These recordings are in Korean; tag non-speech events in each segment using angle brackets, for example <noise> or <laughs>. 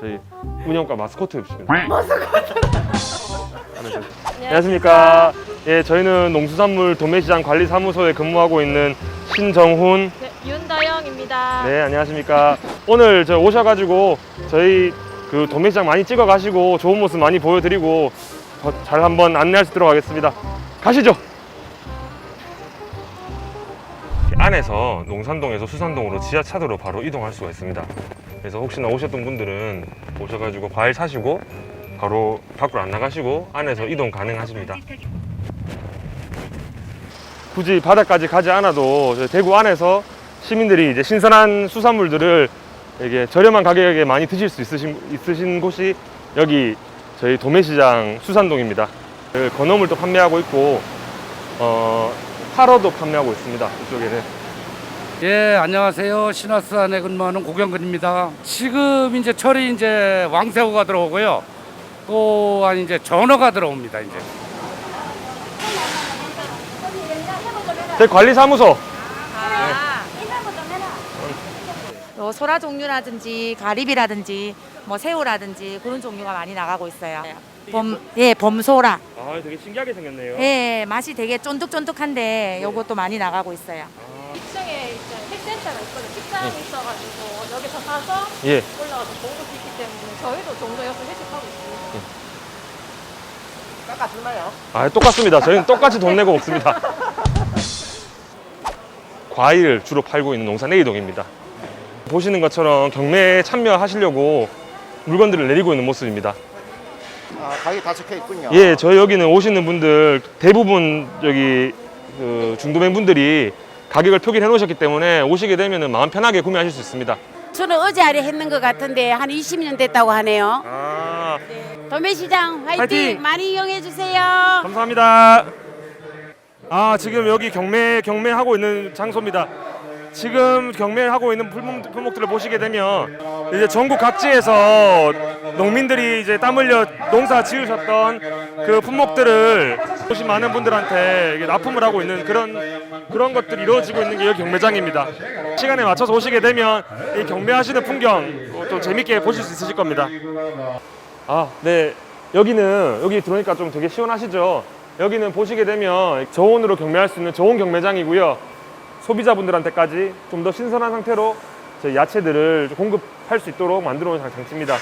저희 운영과 마스코트 입니다. 마스코트. 안녕하십니까. 예, 저희는 농수산물 도매시장 관리사무소에 근무하고 있는 신정훈. 네, 윤다영입니다. 네, 안녕하십니까. 오늘 저 오셔가지고 저희 그 도매시장 많이 찍어 가시고 좋은 모습 많이 보여드리고 더 잘 한번 안내할 수 있도록 하겠습니다. 가시죠. 안에서 농산동에서 수산동으로 지하차도로 바로 이동할 수가 있습니다. 그래서 혹시나 오셨던 분들은 오셔가지고 과일 사시고 바로 밖으로 안 나가시고 안에서 이동 가능하십니다. 굳이 바다까지 가지 않아도 대구 안에서 시민들이 이제 신선한 수산물들을 이게 저렴한 가격에 많이 드실 수 있으신, 있으신 곳이 여기 저희 도매시장 수산동입니다. 그 건어물도 판매하고 있고 어, 타러도 판매하고 있습니다. 이쪽에는. 예, 안녕하세요. 신화스 안에 근무하는 고경근입니다. 지금 이제 철이 이제 왕새우가 들어오고요. 또한 이제 전어가 들어옵니다. 이제. 저희 관리사무소 아, 요 소라 종류라든지 가리비라든지 뭐 새우라든지 그런 종류가 많이 나가고 있어요. 범, 예, 범소라. 아 되게 신기하게 생겼네요. 예, 맛이 되게 쫀득쫀득한데 요것도 많이 나가고 있어요. 시장에 이제 핵센터가 있거든요. 식당이 있어가지고 여기서 사서 예. 먹을 수 있기 때문에 저희도 종종 여기서 회식하고 있습니다. 아 똑같습니다. 저희는 똑같이 돈 내고 먹습니다. 과일을 주로 팔고 있는 농산 A동입니다. 보시는 것처럼 경매에 참여하시려고 물건들을 내리고 있는 모습입니다. 아, 가게 다 적혀 있군요. 예, 저희 여기는 오시는 분들 대부분 여기 그 중도매 분들이 가격을 표기해 놓으셨기 때문에 오시게 되면 마음 편하게 구매하실 수 있습니다. 저는 어제 아래 했는 것 같은데 한 20년 됐다고 하네요. 아, 도매시장 화이팅, 화이팅! 많이 이용해 주세요. 감사합니다. 아 지금 여기 경매 경매하고 있는 장소입니다. 지금 경매하고 있는 품목, 품목들을 보시게 되면 이제 전국 각지에서 농민들이 이제 땀 흘려 농사 지으셨던 그 품목들을 오신 많은 분들한테 납품을 하고 있는 그런 그런 것들이 이루어지고 있는 게 여기 경매장입니다. 시간에 맞춰서 오시게 되면 이 경매하시는 풍경 또 재밌게 보실 수 있으실 겁니다. 아, 네. 여기는 여기 들어오니까 좀 되게 시원하시죠? 여기는 보시게 되면 저온으로 경매할 수 있는 저온 경매장이고요. 소비자분들한테까지 좀 더 신선한 상태로 저희 야채들을 좀 공급할 수 있도록 만들어 놓은 장치입니다.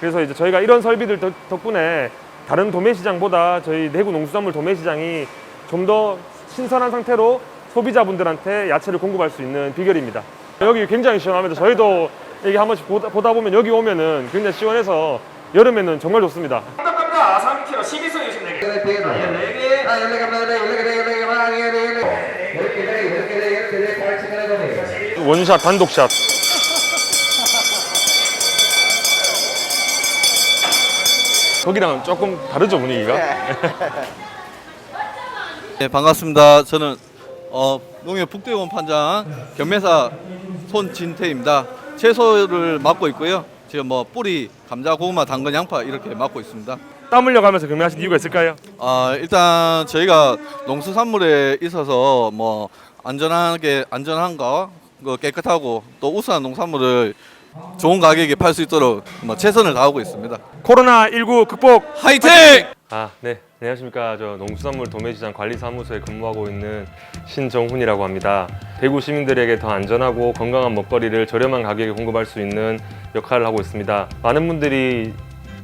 그래서 이제 저희가 이런 설비들 덕- 덕분에 다른 도매시장보다 저희 내구 농수산물 도매시장이 좀 더 신선한 상태로 소비자분들한테 야채를 공급할 수 있는 비결입니다. 여기 굉장히 시원합니다. 저희도 여기 한 번씩 보다, 보다 보면 여기 오면은 굉장히 시원해서 여름에는 정말 좋습니다. 원샷 단독샷 거기랑 조금 다르죠 분위기가 <laughs> 네, 반갑습니다. 저는 어, 농협 북대원 판장 경매사 손진태입니다. 채소를 맡고 있고요. 지금 뭐 뿌리, 감자, 고구마, 당근, 양파 이렇게 맡고 있습니다. 땀 흘려가면서 경매하신 이유가 있을까요? 아, 일단 저희가 농수산물에 있어서 뭐 안전하게 안전한 거, 그 깨끗하고 또 우수한 농산물을 좋은 가격에 팔 수 있도록 뭐 최선을 다하고 있습니다. 코로나 19 극복 화이팅! 아, 네. 안녕하십니까. 저 농수산물 도매시장 관리사무소에 근무하고 있는 신정훈이라고 합니다. 대구 시민들에게 더 안전하고 건강한 먹거리를 저렴한 가격에 공급할 수 있는 역할을 하고 있습니다. 많은 분들이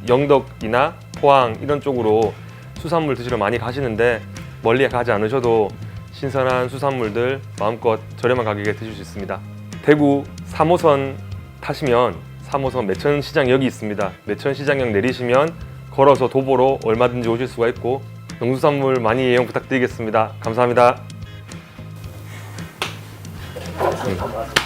영덕이나 포항 이런 쪽으로 수산물 드시러 많이 가시는데 멀리 가지 않으셔도 신선한 수산물들 마음껏 저렴한 가격에 드실 수 있습니다. 대구 3호선 타시면 3호선 매천시장역이 있습니다. 매천시장역 내리시면 걸어서 도보로 얼마든지 오실 수가 있고 농수산물 많이 이용 부탁드리겠습니다. 감사합니다. 음.